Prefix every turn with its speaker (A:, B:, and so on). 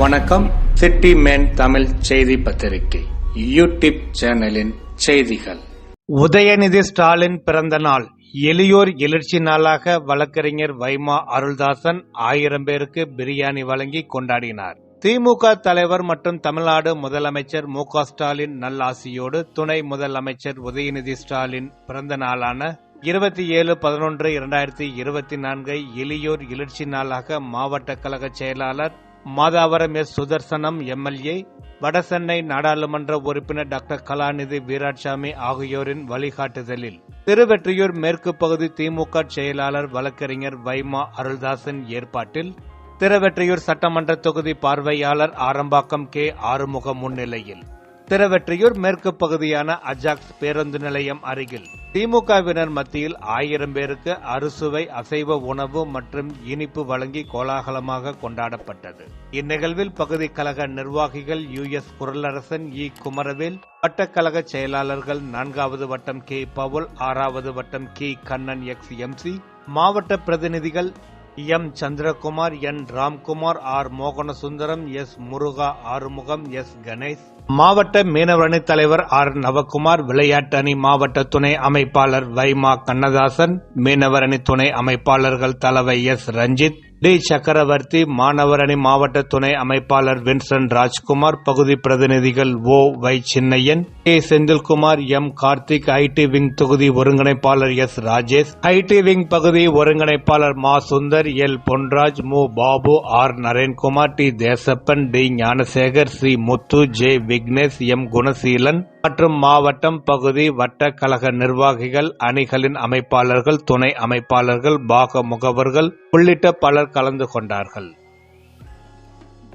A: வணக்கம். City man Tamil செய்தி பத்திரிகை யூடியூப் சேனலின் செய்திகள். உதயநிதி ஸ்டாலின் பிறந்த நாள். எளியோர் எழுச்சி நாளாக வழக்கறிஞர் வைமா அருள்தாசன் ஆயிரம் பேருக்கு பிரியாணி வழங்கி கொண்டாடினார். திமுக தலைவர் மற்றும் தமிழ்நாடு முதலமைச்சர் மு க ஸ்டாலின் நல்லாசியோடு துணை முதலமைச்சர் உதயநிதி ஸ்டாலின் பிறந்த நாளான இருபத்தி ஏழு பதினொன்று இரண்டாயிரத்தி இருபத்தி நான்கை எளியோர் எழுச்சி நாளாக மாவட்ட கழக செயலாளர் மாதாவரம் எஸ் சுதர்சனம் எம்எல்ஏ வடசென்னை நாடாளுமன்ற உறுப்பினர் டாக்டர் கலாநிதி வீராட்சாமி ஆகியோரின் வழிகாட்டுதலில் திருவெற்றியூர் மேற்கு பகுதி திமுக செயலாளர் வழக்கறிஞர் வைமா அருள்தாசன் ஏற்பாட்டில் திருவெற்றியூர் சட்டமன்ற தொகுதி பார்வையாளர் ஆரம்பாக்கம் கே ஆறுமுகம் முன்னிலையில். திருவெற்றியூர் மேற்கு பகுதியான அஜாக்ஸ் பேருந்து நிலையம் அருகில். திமுகவினர் மத்தியில் ஆயிரம் பேருக்கு அறுசுவை அசைவ உணவு மற்றும் இனிப்பு வழங்கி கோலாகலமாக கொண்டாடப்பட்டது. இந்நிகழ்வில் பகுதி கழக நிர்வாகிகள் U S Kuralarasan E Kumaravel வட்டக்கழக செயலாளர்கள் நான்காவது வட்டம் கே பவுல் ஆறாவது வட்டம் கி கண்ணன் எக்ஸ் எம்சி மாவட்ட பிரதிநிதிகள் M Chandrakumar N Ramkumar R Mohanasundaram S Muruga Arumugam S Ganesh. மாவட்ட மீனவர் அணி தலைவர் ஆர் நவகுமார் விளையாட்டு அணி மாவட்ட துணை அமைப்பாளர் வைமா கண்ணதாசன் மீனவர் அணி துணை அமைப்பாளர்கள் தலைவர் எஸ் ரஞ்சித் டி. சக்கரவர்த்தி மாணவர் அணி மாவட்ட துணை அமைப்பாளர் வின்சன் ராஜ்குமார் பகுதி பிரதிநிதிகள் O. Y Chinnaiyan K. Senthilkumar M. Karthik IT wing தொகுதி ஒருங்கிணைப்பாளர் எஸ். ராஜேஷ் ஐடி விங் பகுதி ஒருங்கிணைப்பாளர் மா. சுந்தர் எல். பொன்ராஜ் மு. Babu R. Narenkumar D. Desappan D. Gnanasekar C. Muthu J. Vignesh M. Gunaseelan மற்றும் மாவட்டம் பகுதி வட்ட கழக நிர்வாகிகள் அணிகளின் அமைப்பாளர்கள் துணை அமைப்பாளர்கள் பாக முகவர்கள் உள்ளிட்ட பலர் கலந்து கொண்டார்கள்.